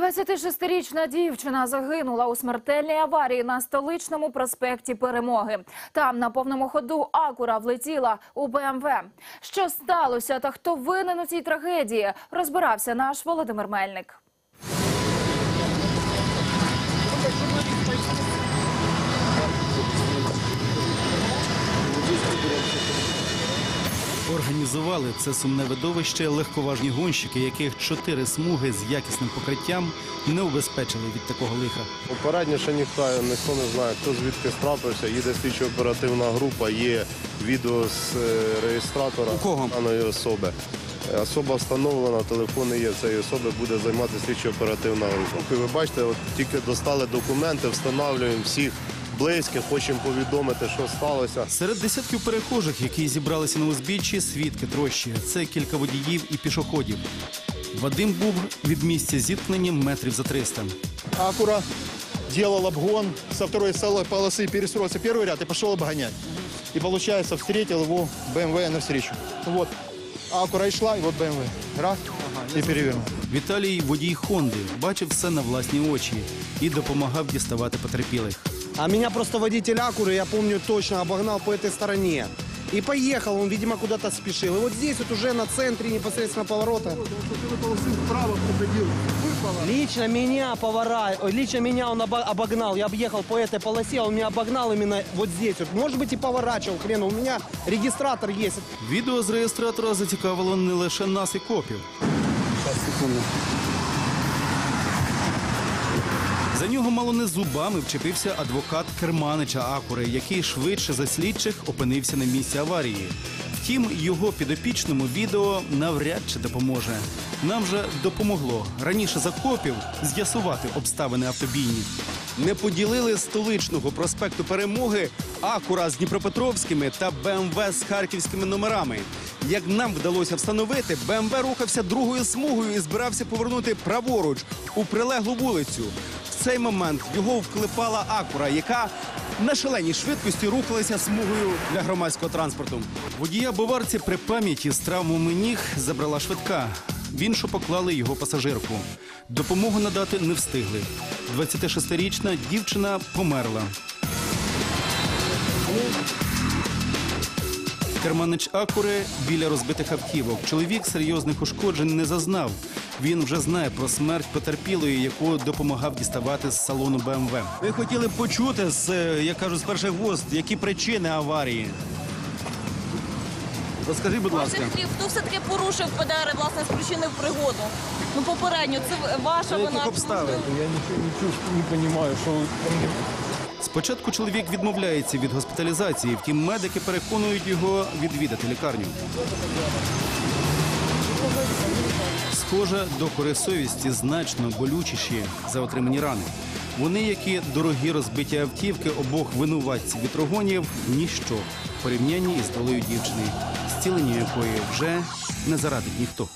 26-річна дівчина загинула у смертельній аварії на столичному проспекті Перемоги. Там на повному ходу Акура влетіла у БМВ. Що сталося та хто винен у цій трагедії, розбирався наш Володимир Мельник. Організували це сумне видовище легковажні гонщики, яких чотири смуги з якісним покриттям не убезпечили від такого лиха. Попередньо ще ніхто, ніхто не знає, хто звідки трапився. Їде слідчо-оперативна група, є відео з е, реєстратора У кого? даної особи. Особа встановлена, телефони є цієї особи, буде займатися слідчо-оперативна група. Ви бачите, от тільки достали документи, встановлюємо всіх близьких, хочемо повідомити, що сталося. Серед десятків перехожих, які зібралися на узбіччі, свідки трощі. Це кілька водіїв і пішоходів. Вадим був від місця зіткнення метрів за 300. Акура делал обгон со второй полосы, перестроился в первый ряд и пошел обгонять. И получается, встретил его БМВ навстречу. Вот. Акура и шла, и вот БМВ. Раз, и перевернул. Віталій, водій Хонди, бачив все на власні очі і допомагав діставати потерпілих. А меня просто водитель Акуры, я помню точно, обогнал по этой стороне. И поехал, он, видимо, куда-то спешил. И вот здесь вот уже на центре непосредственно поворота. Лично меня повара, ой, лично меня он обо- обогнал. Я объехал по этой полосе, он меня обогнал именно вот здесь. Вот. Может быть и поворачивал, хрен, у меня регистратор есть. Відео з реєстратора зацікавило не лише нас і копів. За нього мало не зубами вчепився адвокат керманича Акури, який швидше за слідчих опинився на місці аварії. Втім, його підопічному відео навряд чи допоможе. Нам же допомогло раніше за копів з'ясувати обставини автобійні. Не поділили столичного проспекту Перемоги Акура з Дніпропетровськими та БМВ з харківськими номерами. Як нам вдалося встановити, БМВ рухався другою смугою і збирався повернути праворуч у прилеглу вулицю. Цей момент його вклепала Акура, яка на шаленій швидкості рухалася смугою для громадського транспорту. Водія баварці при пам'яті з травмами ніг забрала швидка. В іншу поклали його пасажирку. Допомогу надати не встигли. 26-річна дівчина померла. Керманич Акури біля розбитих автівок. Чоловік серйозних ушкоджень не зазнав. Він вже знає про смерть потерпілої, яку допомагав діставати з салону БМВ. Ми хотіли б почути з, е, як кажуть, з перших вуст, які причини аварії. Розкажіть, будь ласка. Хто все-таки порушив ПДР, власне, спричинив пригоду? Ну, попередньо, це ваша вина. Яких чи, обставин? можливо, Я ничего не понимаю, что Спочатку чоловік відмовляється від госпіталізації, втім медики переконують його відвідати лікарню. Схоже, докори совісті значно болючіші за отримані рани. Вони, як і дорогі розбиті автівки обох винуватців вітрогонів, ніщо в порівнянні із долею дівчини, зцілення якої вже не зарадить ніхто.